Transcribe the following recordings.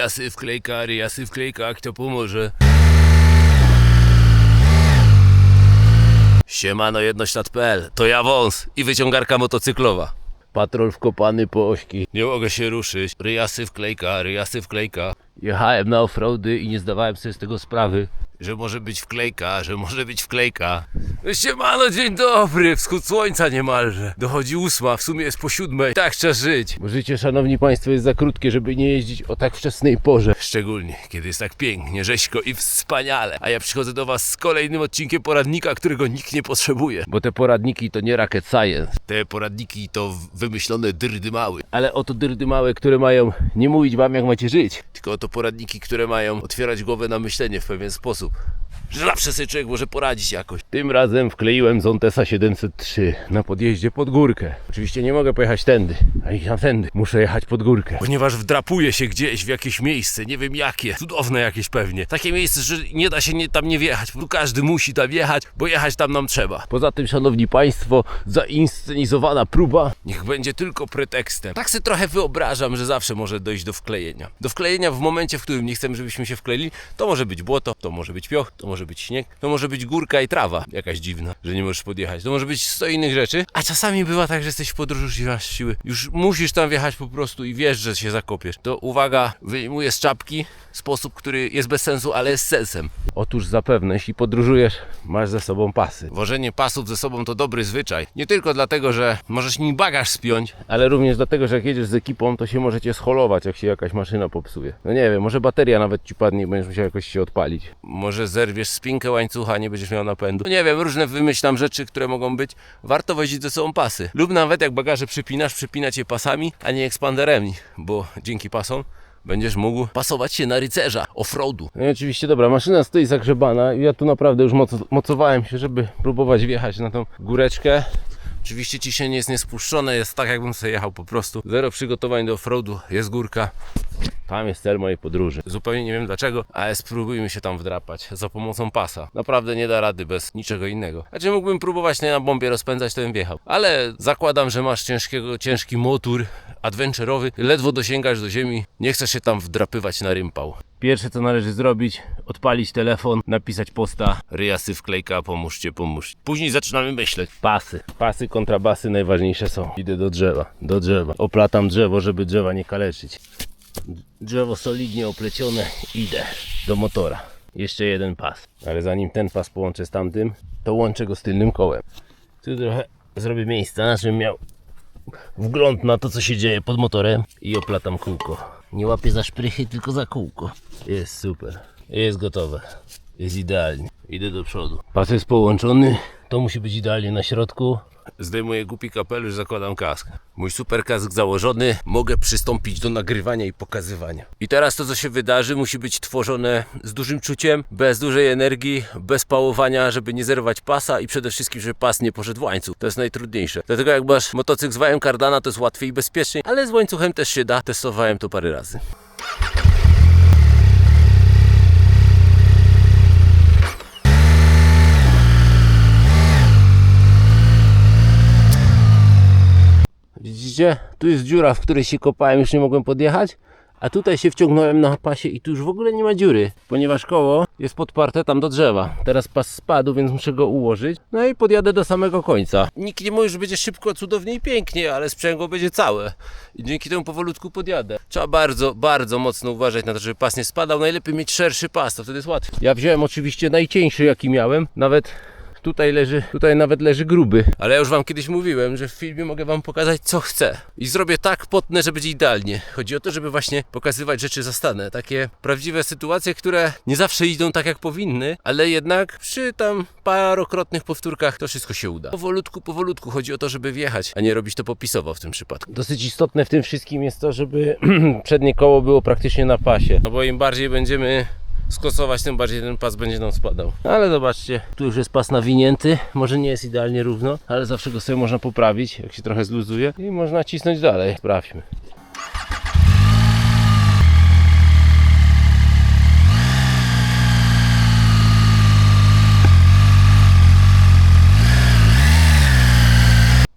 Ryjasy wklejka, ryjasy wklejka, kto pomoże? Siemano jednoślad.pl, to ja wąs i wyciągarka motocyklowa. Patrol wkopany po ośki. Nie mogę się ruszyć. Ryjasy wklejka, ryjasy wklejka. Jechałem na offroady i nie zdawałem sobie z tego sprawy. Że może być wklejka, że może być wklejka. Siemano, dzień dobry, wschód słońca niemalże. Dochodzi ósma, w sumie jest po siódmej. Tak trzeba żyć. Bo życie, szanowni państwo, jest za krótkie, żeby nie jeździć o tak wczesnej porze. Szczególnie, kiedy jest tak pięknie, rzeźko i wspaniale. A ja przychodzę do was z kolejnym odcinkiem poradnika, którego nikt nie potrzebuje. Bo te poradniki to nie rocket science. Te poradniki to wymyślone dyrdy mały. Ale oto dyrdy małe, które mają nie mówić wam jak macie żyć. Tylko oto poradniki, które mają otwierać głowę na myślenie w pewien sposób. group Że zawsze sobie człowiek może poradzić jakoś. Tym razem wkleiłem Zontesa 703 na podjeździe pod górkę. Oczywiście nie mogę pojechać tędy, ani tamtędy. Muszę jechać pod górkę. Ponieważ wdrapuję się gdzieś w jakieś miejsce, nie wiem jakie, cudowne jakieś pewnie. Takie miejsce, że nie da się nie, tam nie wjechać. Tu każdy musi tam jechać, bo jechać tam nam trzeba. Poza tym, szanowni państwo, zainscenizowana próba niech będzie tylko pretekstem. Tak sobie trochę wyobrażam, że zawsze może dojść do wklejenia. Do wklejenia w momencie, w którym nie chcemy, żebyśmy się wkleili, to może być błoto, to może być pioch, to może być śnieg, to może być górka i trawa jakaś dziwna, że nie możesz podjechać. To może być sto innych rzeczy, a czasami bywa tak, że jesteś w podróży i masz siły. Już musisz tam wjechać po prostu i wiesz, że się zakopiesz. To uwaga, wyjmuję z czapki sposób, który jest bez sensu, ale jest sensem. Otóż zapewne, jeśli podróżujesz, masz ze sobą pasy. Wożenie pasów ze sobą to dobry zwyczaj. Nie tylko dlatego, że możesz nim bagaż spiąć, ale również dlatego, że jak jedziesz z ekipą, to się możecie scholować, jak się jakaś maszyna popsuje. No nie wiem, może bateria nawet ci padnie i będziesz musiał jakoś się odpalić. Może zerwiesz spinkę łańcucha, nie będziesz miał napędu. Nie wiem, różne wymyślam rzeczy, które mogą być. Warto wozić ze sobą pasy. Lub nawet jak bagaże przypinasz, przypinać je pasami, a nie ekspanderami, bo dzięki pasom będziesz mógł pasować się na rycerza offroadu. No i oczywiście, dobra, maszyna stoi zagrzebana i ja tu naprawdę już moc, mocowałem się, żeby próbować wjechać na tą góreczkę. Oczywiście ciśnienie jest niespuszczone, jest tak jakbym sobie jechał po prostu. Zero przygotowań do offroadu, jest górka. Tam jest cel mojej podróży. Zupełnie nie wiem dlaczego, ale spróbujmy się tam wdrapać za pomocą pasa. Naprawdę nie da rady bez niczego innego. Znaczy mógłbym próbować nie na bombie rozpędzać, to bym wjechał. Ale zakładam, że masz ciężkiego, ciężki motor adventurowy, ledwo dosięgasz do ziemi, nie chcesz się tam wdrapywać na rympał. Pierwsze co należy zrobić, odpalić telefon, napisać posta Ryjasy wklejka, pomóżcie, pomóżcie. Później zaczynamy myśleć. Pasy. Pasy, kontrabasy najważniejsze są. Idę do drzewa, do drzewa. Oplatam drzewo, żeby drzewa nie kaleczyć. Drzewo solidnie oplecione, idę do motora. Jeszcze jeden pas. Ale zanim ten pas połączę z tamtym, to łączę go z tylnym kołem. Tu trochę zrobię miejsca, żebym miał wgląd na to, co się dzieje pod motorem i oplatam kółko. Nie łapię za szprychy, tylko za kółko. Jest super. Jest gotowe. Jest idealnie. Idę do przodu. Pas jest połączony. To musi być idealnie na środku. Zdejmuję głupi kapelusz, zakładam kask. Mój super kask założony, mogę przystąpić do nagrywania i pokazywania. I teraz to, co się wydarzy, musi być tworzone z dużym czuciem, bez dużej energii, bez pałowania, żeby nie zerwać pasa i przede wszystkim, żeby pas nie poszedł w łańcuch. To jest najtrudniejsze. Dlatego jak masz motocykl z wałem kardana, to jest łatwiej i bezpieczniej, ale z łańcuchem też się da. Testowałem to parę razy. Widzicie? Tu jest dziura, w której się kopałem, już nie mogłem podjechać. A tutaj się wciągnąłem na pasie i tu już w ogóle nie ma dziury, ponieważ koło jest podparte tam do drzewa. Teraz pas spadł, więc muszę go ułożyć. No i podjadę do samego końca. Nikt nie mówi, że będzie szybko, cudownie i pięknie, ale sprzęgło będzie całe. I dzięki temu powolutku podjadę. Trzeba bardzo, bardzo mocno uważać na to, żeby pas nie spadał. Najlepiej mieć szerszy pas, to wtedy jest łatwiej. Ja wziąłem oczywiście najcieńszy jaki miałem, nawet Tutaj leży, tutaj nawet leży gruby. Ale ja już wam kiedyś mówiłem, że w filmie mogę wam pokazać co chcę. I zrobię tak potnę, że będzie idealnie. Chodzi o to, żeby właśnie pokazywać rzeczy zastane. Takie prawdziwe sytuacje, które nie zawsze idą tak jak powinny, ale jednak przy tam parokrotnych powtórkach to wszystko się uda. Powolutku, powolutku chodzi o to, żeby wjechać, a nie robić to popisowo w tym przypadku. Dosyć istotne w tym wszystkim jest to, żeby przednie koło było praktycznie na pasie. No bo im bardziej będziemy skosować, tym bardziej ten pas będzie nam spadał. Ale zobaczcie, tu już jest pas nawinięty, może nie jest idealnie równo, ale zawsze go sobie można poprawić, jak się trochę zluzuje i można cisnąć dalej. Sprawdźmy.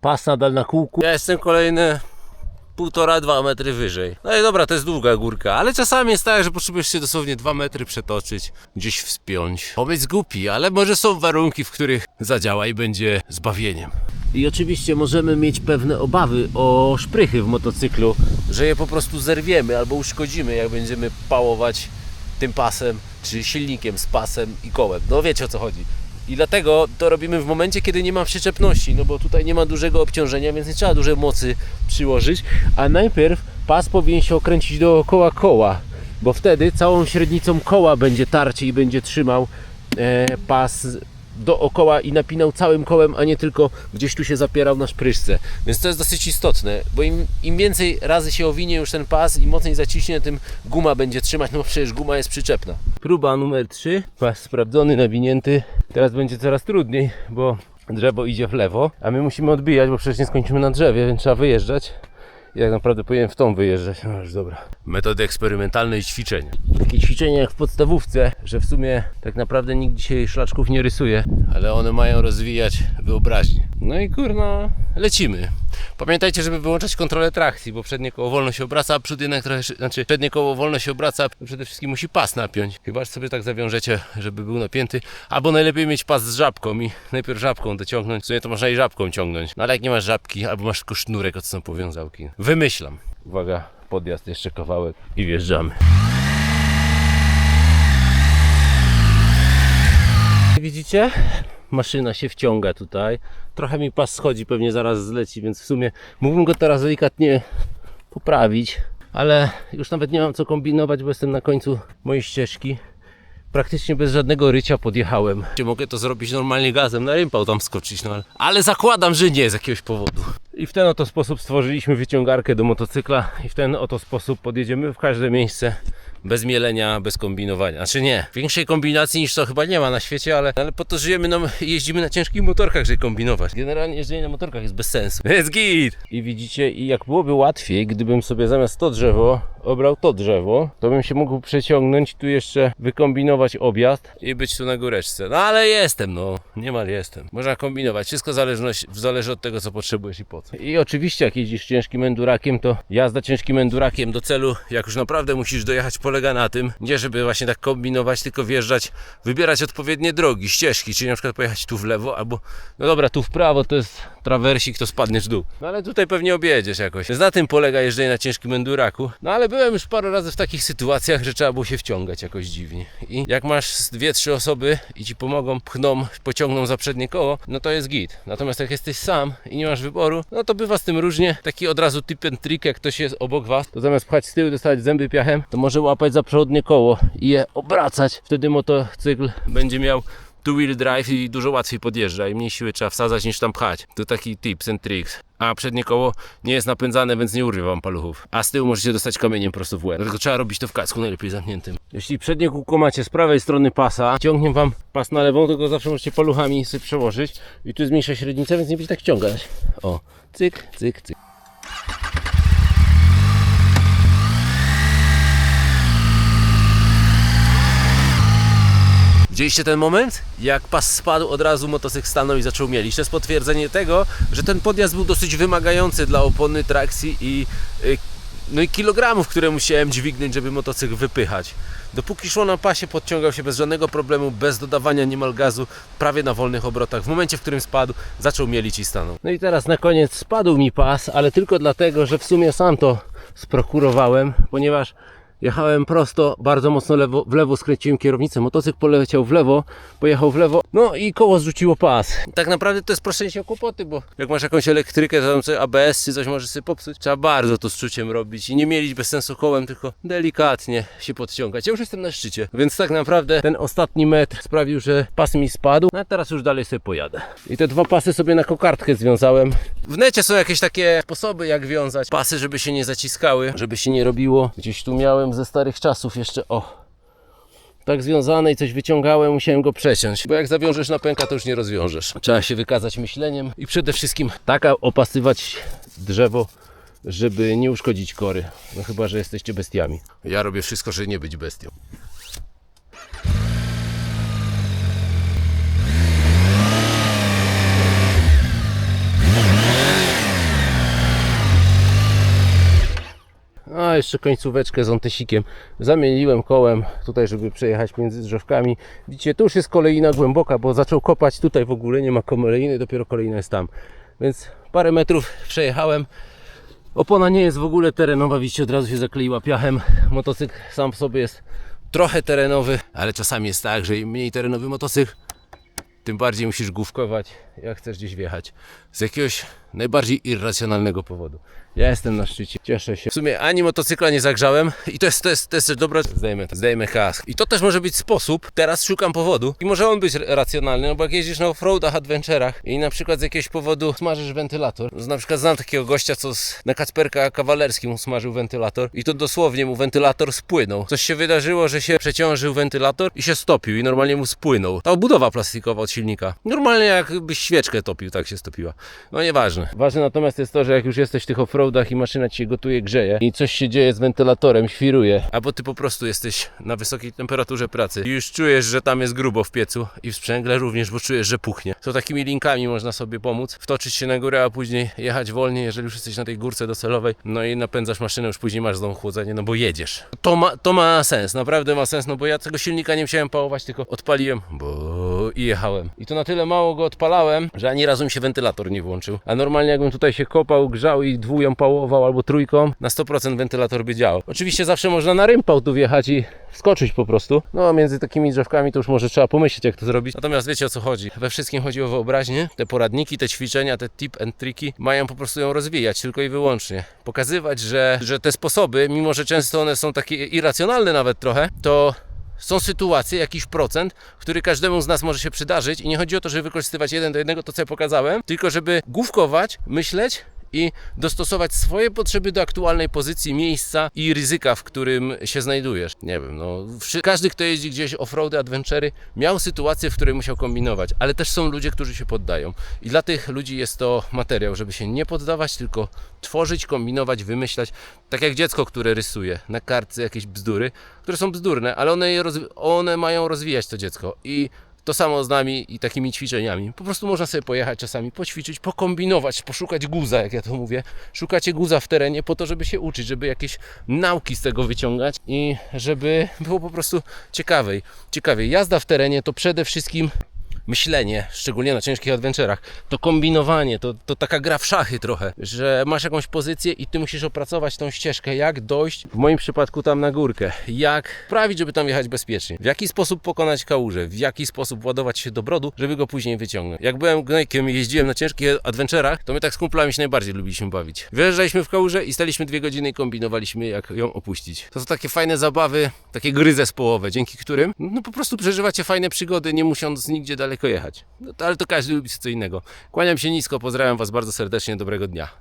Pas nadal na kółku. Ja jestem kolejny 1,5-2 metry wyżej. No i dobra, to jest długa górka, ale czasami jest tak, że potrzebujesz się dosłownie 2 metry przetoczyć, gdzieś wspiąć. Powiedz głupi, ale może są warunki, w których zadziała i będzie zbawieniem. I oczywiście możemy mieć pewne obawy o szprychy w motocyklu, że je po prostu zerwiemy albo uszkodzimy, jak będziemy pałować tym pasem, czy silnikiem z pasem i kołem. No wiecie o co chodzi. I dlatego to robimy w momencie, kiedy nie ma przyczepności, no bo tutaj nie ma dużego obciążenia, więc nie trzeba dużej mocy przyłożyć. A najpierw pas powinien się okręcić dookoła koła, bo wtedy całą średnicą koła będzie tarcie i będzie trzymał e, pas dookoła i napinał całym kołem, a nie tylko gdzieś tu się zapierał na szpryszce. Więc to jest dosyć istotne, bo im, im więcej razy się owinie już ten pas i mocniej zaciśnie, tym guma będzie trzymać, no bo przecież guma jest przyczepna. Próba numer 3, pas sprawdzony, nawinięty. Teraz będzie coraz trudniej, bo drzewo idzie w lewo, a my musimy odbijać, bo przecież nie skończymy na drzewie, więc trzeba wyjeżdżać. I tak naprawdę powinienem w tą wyjeżdżać. No już dobra. Metody eksperymentalne i ćwiczenia. Takie ćwiczenia jak w podstawówce, że w sumie tak naprawdę nikt dzisiaj szlaczków nie rysuje, ale one mają rozwijać wyobraźnię. No i kurna, lecimy. Pamiętajcie, żeby wyłączać kontrolę trakcji, bo przednie koło wolno się obraca, a przód jednak trochę, znaczy przednie koło wolno się obraca, przede wszystkim musi pas napiąć. Chyba, że sobie tak zawiążecie, żeby był napięty, albo najlepiej mieć pas z żabką i najpierw żabką dociągnąć, w sumie to można i żabką ciągnąć. No ale jak nie masz żabki, albo masz tylko sznurek, od są powiązałki. Wymyślam. Uwaga, podjazd jeszcze kawałek i wjeżdżamy. Widzicie? Maszyna się wciąga tutaj. Trochę mi pas schodzi, pewnie zaraz zleci, więc w sumie mógłbym go teraz delikatnie poprawić, ale już nawet nie mam co kombinować, bo jestem na końcu mojej ścieżki. Praktycznie bez żadnego rycia podjechałem. Mogę to zrobić normalnie gazem, na rympał tam skoczyć, no ale, ale zakładam, że nie z jakiegoś powodu. I w ten oto sposób stworzyliśmy wyciągarkę do motocykla i w ten oto sposób podjedziemy w każde miejsce bez mielenia, bez kombinowania. Znaczy nie, większej kombinacji niż to chyba nie ma na świecie, ale, ale po to żyjemy, no jeździmy na ciężkich motorkach, żeby kombinować. Generalnie jeżdżenie na motorkach jest bez sensu. Jest git! I widzicie, i jak byłoby łatwiej, gdybym sobie zamiast to drzewo obrał to drzewo, to bym się mógł przeciągnąć, tu jeszcze wykombinować objazd i być tu na góreczce. No ale jestem, no. Niemal jestem. Można kombinować. Wszystko zależność, zależy od tego, co potrzebujesz i po co. I oczywiście, jak jeździsz ciężkim endurakiem, to jazda ciężkim endurakiem do celu, jak już naprawdę musisz dojechać, polega na tym, nie żeby właśnie tak kombinować, tylko wjeżdżać, wybierać odpowiednie drogi, ścieżki, czyli na przykład pojechać tu w lewo, albo no dobra, tu w prawo to jest trawersik, to spadniesz w dół. No ale tutaj pewnie objedziesz jakoś. Na tym polega jeżdżenie na ciężkim enduraku. No ale byłem już parę razy w takich sytuacjach, że trzeba było się wciągać jakoś dziwnie. I jak masz dwie, trzy osoby i ci pomogą, pchną, pociągną za przednie koło, no to jest git. Natomiast jak jesteś sam i nie masz wyboru, no to bywa z tym różnie. Taki od razu tip and trick, jak ktoś jest obok was, to zamiast pchać z tyłu, dostawać zęby piachem, to może łapać za przodnie koło i je obracać. Wtedy motocykl będzie miał two-wheel drive i dużo łatwiej podjeżdża i mniej siły trzeba wsadzać niż tam pchać. To taki tips and tricks. A przednie koło nie jest napędzane, więc nie urwie wam paluchów. A z tyłu możecie dostać kamieniem prosto w łeb. Dlatego trzeba robić to w kasku, najlepiej zamkniętym. Jeśli przednie kółko macie z prawej strony pasa, ciągnie wam pas na lewą, go zawsze możecie paluchami sobie przełożyć. I tu jest mniejsza średnica, więc nie będzie tak ciągać. O, cyk, cyk, cyk. Widzieliście ten moment? Jak pas spadł, od razu motocykl stanął i zaczął mielić. To jest potwierdzenie tego, że ten podjazd był dosyć wymagający dla opony, trakcji i, y, no i kilogramów, które musiałem dźwignąć, żeby motocykl wypychać. Dopóki szło na pasie, podciągał się bez żadnego problemu, bez dodawania niemal gazu, prawie na wolnych obrotach. W momencie, w którym spadł, zaczął mielić i stanął. No i teraz na koniec spadł mi pas, ale tylko dlatego, że w sumie sam to sprokurowałem, ponieważ Jechałem prosto, bardzo mocno lewo, w lewo skręciłem kierownicę, motocykl poleciał w lewo, pojechał w lewo, no i koło zrzuciło pas. Tak naprawdę to jest proszenie się o kłopoty, bo jak masz jakąś elektrykę, to tam ABS czy coś może sobie popsuć, trzeba bardzo to z czuciem robić i nie mielić bez sensu kołem, tylko delikatnie się podciągać. Ja już jestem na szczycie, więc tak naprawdę ten ostatni metr sprawił, że pas mi spadł, no a teraz już dalej sobie pojadę. I te dwa pasy sobie na kokardkę związałem. W necie są jakieś takie sposoby jak wiązać pasy, żeby się nie zaciskały, żeby się nie robiło. Gdzieś tu miałem ze starych czasów jeszcze, o, tak związane i coś wyciągałem, musiałem go przeciąć. Bo jak zawiążesz na pęka, to już nie rozwiążesz. Trzeba się wykazać myśleniem i przede wszystkim taka opasywać drzewo, żeby nie uszkodzić kory. No chyba, że jesteście bestiami. Ja robię wszystko, żeby nie być bestią. Jeszcze końcóweczkę z ontesikiem. Zamieniłem kołem tutaj, żeby przejechać między drzewkami. Widzicie, tu już jest kolejna głęboka, bo zaczął kopać tutaj w ogóle nie ma kolejny, dopiero kolejna jest tam. Więc parę metrów przejechałem. Opona nie jest w ogóle terenowa, widzicie, od razu się zakleiła piachem. Motocykl sam w sobie jest trochę terenowy, ale czasami jest tak, że im mniej terenowy motocykl, tym bardziej musisz główkować, jak chcesz gdzieś wjechać. Z jakiegoś najbardziej irracjonalnego powodu. Ja jestem na szczycie, cieszę się. W sumie ani motocykla nie zagrzałem i to jest, to jest, to jest dobra. Zdejmę, zdejmę kask. I to też może być sposób. Teraz szukam powodu i może on być racjonalny, no bo jak jeździsz na offroadach, adventurach i na przykład z jakiegoś powodu smażysz wentylator. No, na przykład znam takiego gościa, co z, na Kacperka Kawalerskim smażył wentylator i to dosłownie mu wentylator spłynął. Coś się wydarzyło, że się przeciążył wentylator i się stopił i normalnie mu spłynął. Ta obudowa plastikowa od silnika. Normalnie jakbyś świeczkę topił, tak się stopiła. No nieważne. Ważne natomiast jest to, że jak już jesteś w tych offroadach i maszyna ci się gotuje, grzeje i coś się dzieje z wentylatorem, świruje, albo ty po prostu jesteś na wysokiej temperaturze pracy i już czujesz, że tam jest grubo w piecu i w sprzęgle również, bo czujesz, że puchnie. To takimi linkami można sobie pomóc, wtoczyć się na górę, a później jechać wolniej, jeżeli już jesteś na tej górce docelowej, no i napędzasz maszynę, już później masz znowu chłodzenie, no bo jedziesz. To ma, to ma sens, naprawdę ma sens, no bo ja tego silnika nie musiałem pałować, tylko odpaliłem, bo i jechałem. I to na tyle mało go odpalałem, że ani razu mi się wentylator nie włączył. A normalnie jakbym tutaj się kopał, grzał i dwóją pałował albo trójką, na 100% wentylator by działał. Oczywiście zawsze można na rympał tu wjechać i wskoczyć po prostu. No a między takimi drzewkami to już może trzeba pomyśleć jak to zrobić. Natomiast wiecie o co chodzi. We wszystkim chodzi o wyobraźnię. Te poradniki, te ćwiczenia, te tip and triki mają po prostu ją rozwijać tylko i wyłącznie. Pokazywać, że, że te sposoby, mimo że często one są takie irracjonalne nawet trochę, to są sytuacje, jakiś procent, który każdemu z nas może się przydarzyć i nie chodzi o to, żeby wykorzystywać jeden do jednego to, co ja pokazałem, tylko żeby główkować, myśleć i dostosować swoje potrzeby do aktualnej pozycji, miejsca i ryzyka, w którym się znajdujesz. Nie wiem, no każdy, kto jeździ gdzieś offroady, adventury, miał sytuację, w której musiał kombinować, ale też są ludzie, którzy się poddają. I dla tych ludzi jest to materiał, żeby się nie poddawać, tylko tworzyć, kombinować, wymyślać. Tak jak dziecko, które rysuje na kartce jakieś bzdury, które są bzdurne, ale one, je one mają rozwijać to dziecko. I to samo z nami i takimi ćwiczeniami. Po prostu można sobie pojechać czasami, poćwiczyć, pokombinować, poszukać guza, jak ja to mówię. Szukacie guza w terenie po to, żeby się uczyć, żeby jakieś nauki z tego wyciągać i żeby było po prostu ciekawej. Ciekawiej. Jazda w terenie to przede wszystkim myślenie, szczególnie na ciężkich adventurach, to kombinowanie, to, to taka gra w szachy trochę, że masz jakąś pozycję i ty musisz opracować tą ścieżkę, jak dojść, w moim przypadku tam na górkę, jak sprawić, żeby tam jechać bezpiecznie, w jaki sposób pokonać kałużę, w jaki sposób ładować się do brodu, żeby go później wyciągnąć. Jak byłem gnojkiem i jeździłem na ciężkich adventurach, to my tak z kumplami się najbardziej lubiliśmy bawić. Wyjeżdżaliśmy w kałużę i staliśmy dwie godziny i kombinowaliśmy, jak ją opuścić. To są takie fajne zabawy, takie gry zespołowe, dzięki którym no po prostu przeżywacie fajne przygody, nie musząc nigdzie daleko jechać. No to, ale to każdy lubi co innego. Kłaniam się nisko, pozdrawiam Was bardzo serdecznie, dobrego dnia.